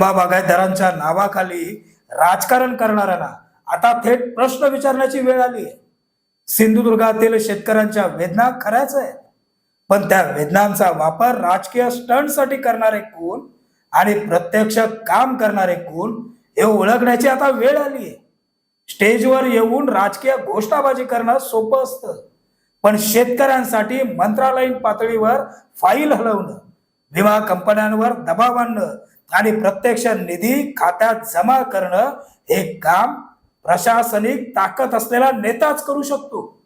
आंबा बागायतदारांच्या नावाखाली राजकारण करणाऱ्यांना आता थेट प्रश्न विचारण्याची वेळ आली आहे. सिंधुदुर्गातील शेतकऱ्यांच्या वेदना खऱ्याच आहेत. पण त्या वेदनांचा वापर राजकीय स्टंटसाठी करणारे कोण आणि प्रत्यक्ष काम करणारे कोण हे ओळखण्याची आता वेळ आली आहे. स्टेजवर येऊन राजकीय घोषणाबाजी करणं सोपं असतं. पण शेतकऱ्यांसाठी मंत्रालयीन पातळीवर फाईल हलवणं विमा कंपन्यांवर दबाव आणणं आणि प्रत्यक्ष निधी खात्यात जमा करणं हे काम प्रशासनिक ताकद असलेला नेताच करू शकतो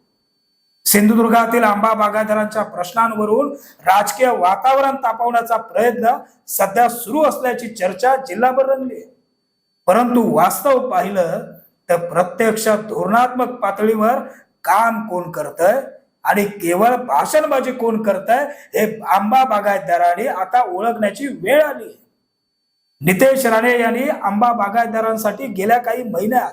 सिंधुदुर्गातील आंबा बागायतदारांच्या प्रश्नांवरून राजकीय वातावरण तापवण्याचा प्रयत्न सध्या सुरू असल्याची चर्चा जिल्हाभर रंगली आहे. परंतु वास्तव पाहिलं तर प्रत्यक्ष धोरणात्मक पातळीवर काम कोण करतंय आणि केवळ भाषणबाजी कोण करतंय हे आंबा बागायतदारांनी आता ओळखण्याची वेळ आली आहे. नितेश राणे यांनी आंबा बागायतदारांसाठी गेल्या काही महिन्यात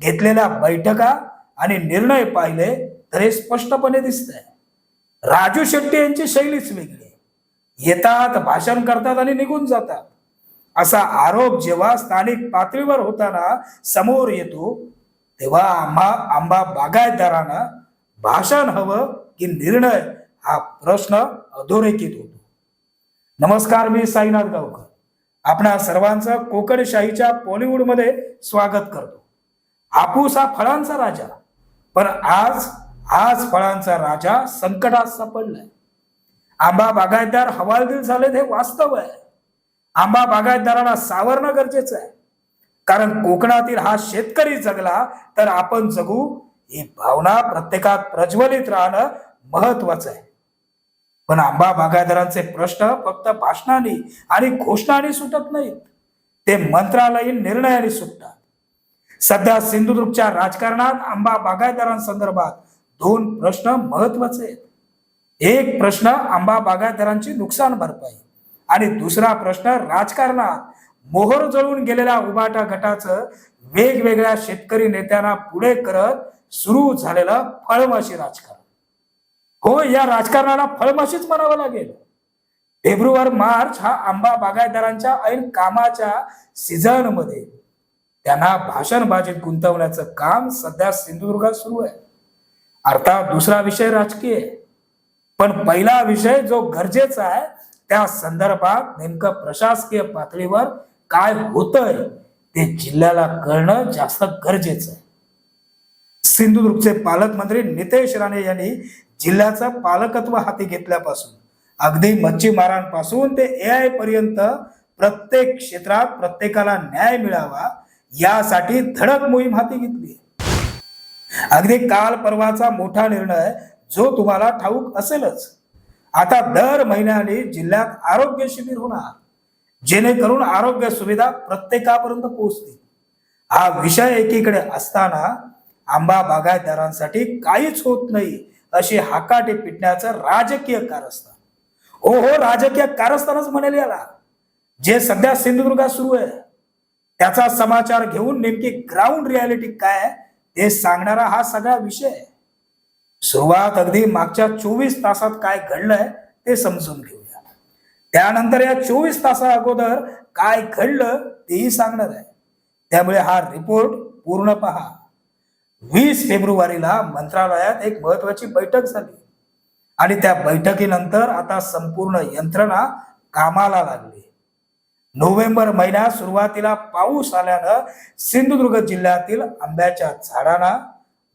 घेतलेल्या बैठका आणि निर्णय पाहिले तर हे स्पष्टपणे दिसतंय. राजू शेट्टी यांची शैलीच वेगळी. येतात भाषण करतात आणि निघून जातात. असा आरोप जेव्हा स्थानिक पातळीवर होताना समोर येतो तेव्हा आम्हा आंबा बागायतदारांना भाषण हवं की निर्णय हा प्रश्न अधोरेखित होतो. नमस्कार मी साईनाथ गावकर. आपणा सर्वांचं कोकणशाहीच्या बॉलिवूडमध्ये स्वागत करतो. आपूस हा फळांचा राजा पण आज आज फळांचा राजा संकटात सापडलाय. आंबा बागायतदार हवालदिल झालेत हे वास्तव आहे. आंबा बागायतदारांना सावरणं गरजेचं आहे. कारण कोकणातील हा शेतकरी जगला तर आपण जगू ही भावना प्रत्येकात प्रज्वलित राहणं महत्वाचं आहे. पण आंबा बागायदारांचे प्रश्न फक्त भाषणाने आणि घोषणाने सुटत नाहीत. ते मंत्रालयीन निर्णयाने सुटतात. सध्या सिंधुदुर्गच्या राजकारणात आंबा बागायतदारांसंदर्भात दोन प्रश्न महत्त्वाचे आहेत. एक प्रश्न आंबा बागायतदारांची नुकसान भरपाई आणि दुसरा प्रश्न राजकारणात मोहर जळून गेलेल्या उबाटा गटाचं वेगवेगळ्या शेतकरी नेत्यांना पुढे करत सुरू झालेलं फळमाशी राजकारण. हो या राजकारणाला फळमाशीच म्हणावं लागेल. फेब्रुवारी मार्च हा आंबा बागायतदारांच्या ऐन कामाच्या सीझनमध्ये त्यांना भाषणबाजीत गुंतवण्याचं काम सध्या सिंधुदुर्गात सुरू आहे. अर्थात दुसरा विषय राजकीय. पण पहिला विषय जो गरजेचा आहे त्या संदर्भात नेमकं प्रशासकीय पातळीवर काय होतंय ते जिल्ह्याला कळणं जास्त गरजेचं आहे. सिंधुदुर्गचे पालकमंत्री नितेश राणे यांनी जिल्ह्याचं पालकत्व हाती घेतल्यापासून अगदी मच्छीमारांपासून ते ए आय पर्यंत प्रत्येक क्षेत्रात प्रत्येकाला न्याय मिळावा यासाठी धडक मोहीम हाती घेतली अगदी काल परवाचा मोठा निर्णय जो तुम्हाला ठाऊक असेलच. आता दर महिन्याने जिल्ह्यात आरोग्य शिबिर होणार जेणेकरून आरोग्य सुविधा प्रत्येकापर्यंत पोहोचतील. हा विषय एकीकडे असताना आंबा बागायतदारांसाठी काहीच होत नाही अशी हाकाटी पिटण्याचं राजकीय कारस्थान. हो हो राजकीय कारस्थानच म्हणेल याला. जे सध्या सिंधुदुर्गात सुरू आहे त्याचा समाचार घेऊन नेमकी ग्राउंड रियालिटी काय हे ते सांगणारा हा सगळा विषय सुरुवात अगदी मागच्या चोवीस तासात काय घडलंय ते समजून घेऊया. त्यानंतर या चोवीस तासा अगोदर काय घडलं तेही सांगणार आहे. त्यामुळे हा रिपोर्ट पूर्ण पहा. वीस फेब्रुवारीला मंत्रालयात एक महत्वाची बैठक झाली. आणि त्या बैठकीनंतर आता संपूर्ण यंत्रणा कामाला लागली. नोव्हेंबर महिन्यात सुरुवातीला पाऊस आल्यानं सिंधुदुर्ग जिल्ह्यातील आंब्याच्या झाडांना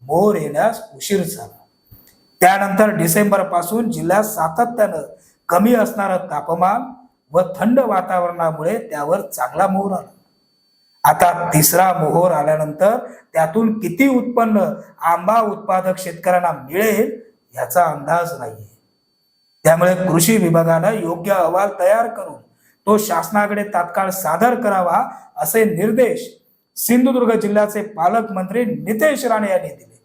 मोर येण्यास उशीर झाला. त्यानंतर डिसेंबरपासून जिल्ह्यात सातत्यानं कमी असणारं तापमान व थंड वातावरणामुळे त्यावर चांगला मोहर आला. आता तिसरा मोहोर आल्यानंतर त्यातून किती उत्पन्न आंबा उत्पादक शेतकऱ्यांना मिळेल याचा अंदाज नाहीये. त्यामुळे कृषी विभागानं योग्य अहवाल तयार करून तो शासनाकडे तात्काळ सादर करावा असे निर्देश सिंधुदुर्ग जिल्ह्याचे पालकमंत्री नितेश राणे यांनी दिले.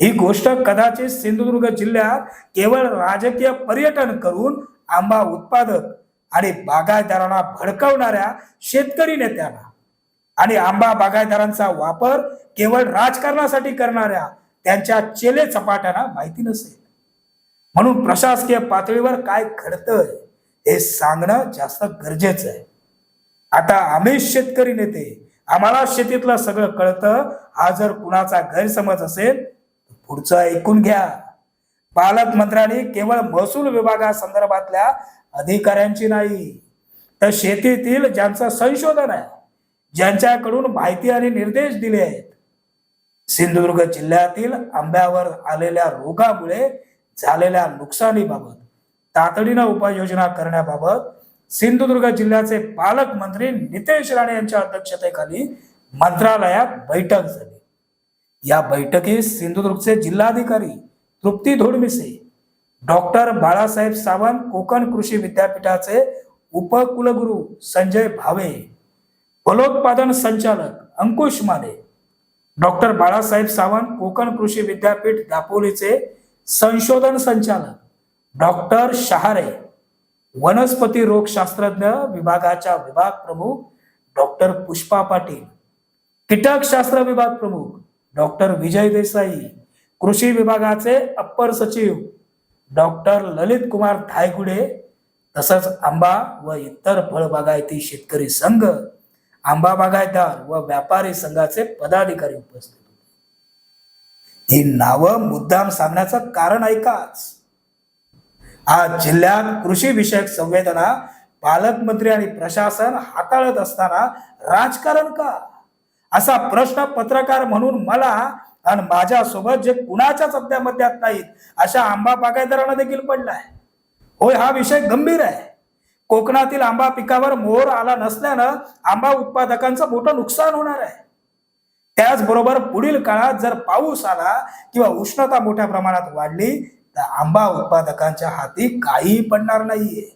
ही गोष्ट कदाचित सिंधुदुर्ग जिल्ह्यात केवळ राजकीय पर्यटन करून आंबा उत्पादक आणि बागायतदारांना भडकवणाऱ्या शेतकरी नेत्यांना आणि आंबा बागायतदारांचा वापर केवळ राजकारणासाठी करणाऱ्या त्यांच्या चेले चपाट्यांना माहिती नसेल. म्हणून प्रशासकीय पातळीवर काय घडतंय हे सांगणं जास्त गरजेचं आहे. आता आम्ही शेतकरी नेते आम्हाला शेतीतलं सगळं कळतं. हा जर कुणाचा गैरसमज असेल तर पुढचं ऐकून घ्या. पालकमंत्र्यांनी केवळ महसूल विभागासंदर्भातल्या अधिकाऱ्यांची नाही तर शेतीतील ज्यांचं संशोधन आहे ज्यांच्याकडून माहिती आणि निर्देश दिले आहेत. सिंधुदुर्ग जिल्ह्यातील आंब्यावर आलेल्या रोगामुळे झालेल्या नुकसानीबाबत तातडीनं उपाययोजना करण्याबाबत सिंधुदुर्ग जिल्ह्याचे पालकमंत्री नितेश राणे यांच्या अध्यक्षतेखाली मंत्रालयात बैठक झाली. या बैठकीत सिंधुदुर्गचे जिल्हाधिकारी तृप्ती धोडमिसे डॉक्टर बाळासाहेब सावंत कोकण कृषी विद्यापीठाचे उपकुलगुरू संजय भावे फलोत्पादन संचालक अंकुश माने. डॉक्टर बाळासाहेब सावंत कोकण कृषी विद्यापीठ दापोलीचे संशोधन संचालक. डॉक्टर शहारे वनस्पती रोगशास्त्रज्ञ विभागाच्या विभाग प्रमुख. डॉक्टर पुष्पा पाटील कीटकशास्त्र विभाग प्रमुख. डॉक्टर विजय देसाई कृषी विभागाचे अप्पर सचिव. डॉक्टर ललित कुमार धायगुडे तसंच आंबा व इतर फळबागायती शेतकरी संघ. आंबा बागायतदार व व्यापारी संघाचे पदाधिकारी उपस्थित होते. ही नावं मुद्दाम सांगण्याचं कारण ऐकाच. आज जिल्ह्यात कृषी विषयक संवेदना पालकमंत्री आणि प्रशासन हाताळत असताना राजकारण का? असा प्रश्न पत्रकार म्हणून मला आणि माझ्यासोबत जे कुणाच्याच अद्यामध्यात नाहीत अशा आंबा बागायतदारांना देखील पडलाय. होय हा विषय गंभीर आहे. कोकणातील आंबा पिकावर मोहर आला नसल्यानं आंबा उत्पादकांचं मोठं नुकसान होणार आहे. त्याचबरोबर पुढील काळात जर पाऊस आला किंवा उष्णता मोठ्या प्रमाणात वाढली तर आंबा उत्पादकांच्या हाती काही पडणार नाहीये.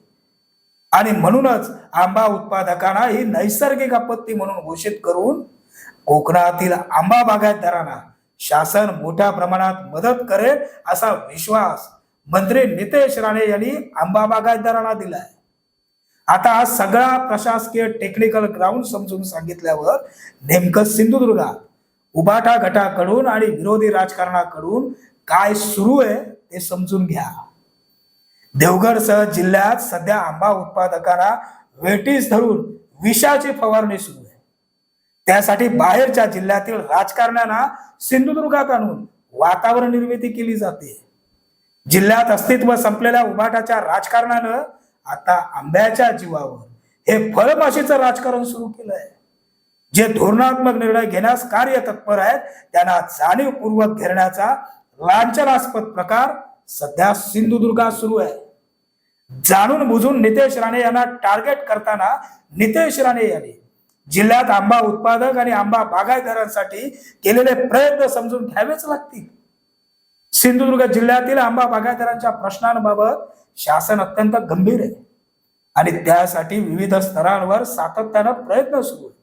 आणि म्हणूनच आंबा उत्पादकांना ही नैसर्गिक आपत्ती म्हणून घोषित करून कोकणातील आंबा बागायतदारांना शासन मोठ्या प्रमाणात मदत करेल असा विश्वास मंत्री नितेश राणे यांनी आंबा बागायतदारांना दिलाय. आता सगळा प्रशासकीय टेक्निकल ग्राउंड समजून सांगितल्यावर नेमकं सिंधुदुर्गात उबाटा गटाकडून आणि विरोधी राजकारणाकडून काय सुरू आहे ते समजून घ्या. देवगडसह जिल्ह्यात सध्या आंबा उत्पादकांना वेटीस धरून विषाची फवारणी सुरू आहे. त्यासाठी बाहेरच्या जिल्ह्यातील राजकारण्यांना सिंधुदुर्गात आणून वातावरण निर्मिती केली जाते. जिल्ह्यात अस्तित्व संपलेल्या उभाटाच्या राजकारणानं आता आंब्याच्या जीवावर हे फळमाशीचं राजकारण सुरू केलंय. जे धोरणात्मक निर्णय घेण्यास कार्य तत्पर आहेत त्यांना जाणीवपूर्वक घेण्याचा लांछनास्पद प्रकार सध्या सिंधुदुर्गात सुरू आहे. जाणून बुजून नितेश राणे यांना टार्गेट करताना नितेश राणे यांनी जिल्ह्यात आंबा उत्पादक आणि आंबा बागायतदारांसाठी केलेले प्रयत्न समजून घ्यावेच लागतील. सिंधुदुर्ग जिल्ह्यातील आंबा बागायतदारांच्या प्रश्नांबाबत शासन अत्यंत गंभीर आहे. आणि त्यासाठी विविध स्तरांवर सातत्यानं प्रयत्न सुरू आहेत.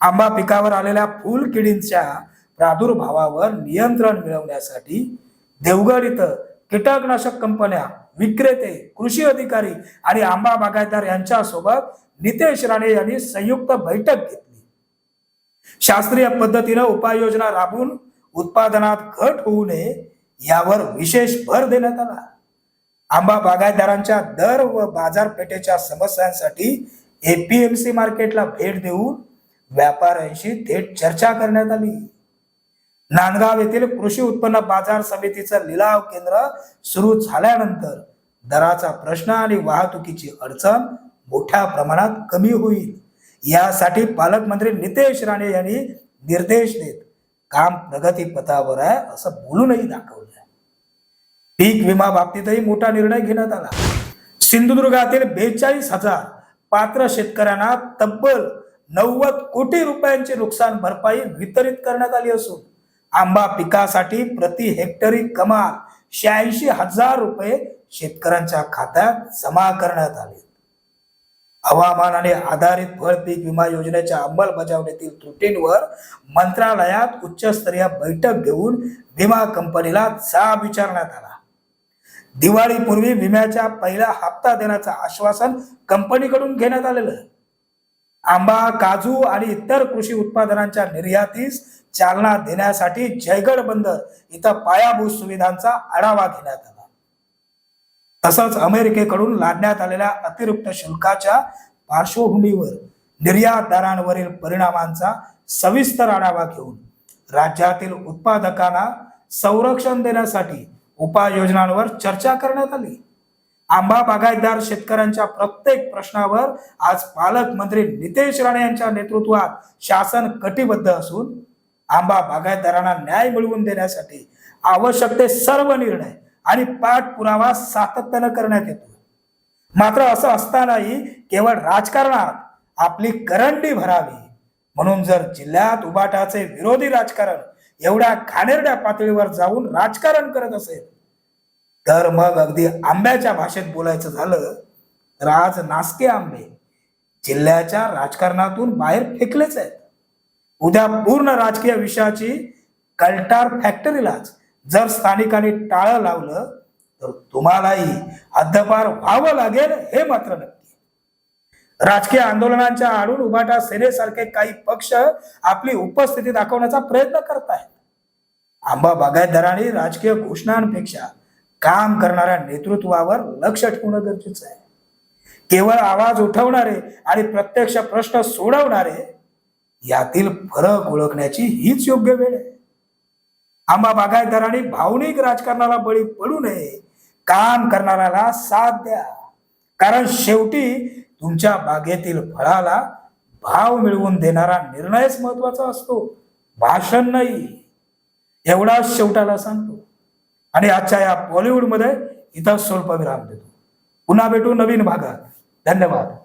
आंबा पिकावर आलेल्या फुल किडींच्या प्रादुर्भावावर नियंत्रण मिळवण्यासाठी देवगड इथं कीटकनाशक कंपन्या विक्रेते कृषी अधिकारी आणि आंबा बागायतदार यांच्यासोबत नितेश राणे यांनी संयुक्त बैठक घेतली. शास्त्रीय पद्धतीनं उपाययोजना राबवून उत्पादनात घट होऊ नये यावर विशेष भर देण्यात आला. आंबा बागायतदारांच्या दर व बाजारपेठेच्या समस्यांसाठी एपीएमसी मार्केटला भेट देऊन व्यापाऱ्यांशी थेट चर्चा करण्यात आली. नांदगाव येथील कृषी उत्पन्न बाजार समितीचं लिलाव केंद्र सुरू झाल्यानंतर दराचा प्रश्न आणि वाहतुकीची अडचण मोठ्या प्रमाणात कमी होईल. यासाठी पालकमंत्री नितेश राणे यांनी निर्देश देत काम प्रगतीपथावर आहे असं बोलूनही दाखवलं पीक विमा बाबतीतही मोठा निर्णय घेण्यात आला. सिंधुदुर्गातील बेचाळीस हजार पात्र शेतकऱ्यांना तब्बल नव्वद कोटी रुपयांची नुकसान भरपाई वितरित करण्यात आली असून आंबा पिकासाठी प्रति हेक्टरी कमाल शहाऐंशी हजार रुपये शेतकऱ्यांच्या खात्यात जमा करण्यात आले. हवामानाने आधारित फळ पीक विमा योजनेच्या अंमलबजावणीतील त्रुटींवर मंत्रालयात उच्चस्तरीय बैठक घेऊन विमा कंपनीला जाब विचारण्यात आला. दिवाळीपूर्वी विम्याच्या पहिला हप्ता देण्याचं आश्वासन कंपनीकडून घेण्यात आलेलं. आहे आंबा काजू आणि इतर कृषी उत्पादनांच्या निर्यातीस चालना देण्यासाठी जयगड बंदर इथं पायाभूत सुविधांचा आढावा घेण्यात आला. तसंच अमेरिकेकडून लादण्यात आलेल्या अतिरिक्त शुल्काच्या पार्श्वभूमीवर निर्यातदारांवरील परिणामांचा सविस्तर आढावा घेऊन राज्यातील उत्पादकांना संरक्षण देण्यासाठी उपाययोजनांवर चर्चा करण्यात आली. आंबा बागायतदार शेतकऱ्यांच्या प्रत्येक प्रश्नावर आज पालकमंत्री नितेश राणे यांच्या नेतृत्वात शासन कटिबद्ध असून आंबा बागायतदारांना न्याय मिळवून देण्यासाठी आवश्यक ते सर्व निर्णय आणि पाठपुरावा सातत्यानं करण्यात येतो मात्र असं असतानाही केवळ राजकारणात आपली करंडी भरावी म्हणून जर जिल्ह्यात उबाटाचे विरोधी राजकारण एवढ्या खानेरड्या पातळीवर जाऊन राजकारण करत असेल तर मग अगदी आंब्याच्या भाषेत बोलायचं झालं तर आज नासके आंबे जिल्ह्याच्या राजकारणातून बाहेर फेकलेच आहेत. उद्या पूर्ण राजकीय विषयाची कल्टार फॅक्टरीलाच जर स्थानिकांनी टाळं लावलं तर तुम्हालाही हद्दपार व्हावं लागेल हे मात्र नक्की राजकीय आंदोलनांच्या आडून उभाटा सेनेसारखे काही पक्ष आपली उपस्थिती दाखवण्याचा प्रयत्न करत आहेत. आंबा बागायतदारांनी राजकीय घोषणांपेक्षा काम करणाऱ्या नेतृत्वावर लक्ष ठेवणं गरजेचं आहे. केवळ आवाज उठवणारे आणि प्रत्यक्ष प्रश्न सोडवणारे यातील फरक ओळखण्याची हीच योग्य वेळ आहे. आंबा बागायतदारांनी भावनिक राजकारणाला बळी पडू नये. काम करणाऱ्याला साथ द्या. कारण शेवटी तुमच्या बागेतील फळाला भाव मिळवून देणारा निर्णयच महत्त्वाचा असतो. भाषण नाही. एवढा शेवटाला सांगतो. आणि आजच्या या बॉलिवूडमध्ये इथं स्वल्प विराम देतो. पुन्हा भेटू नवीन भागात. धन्यवाद.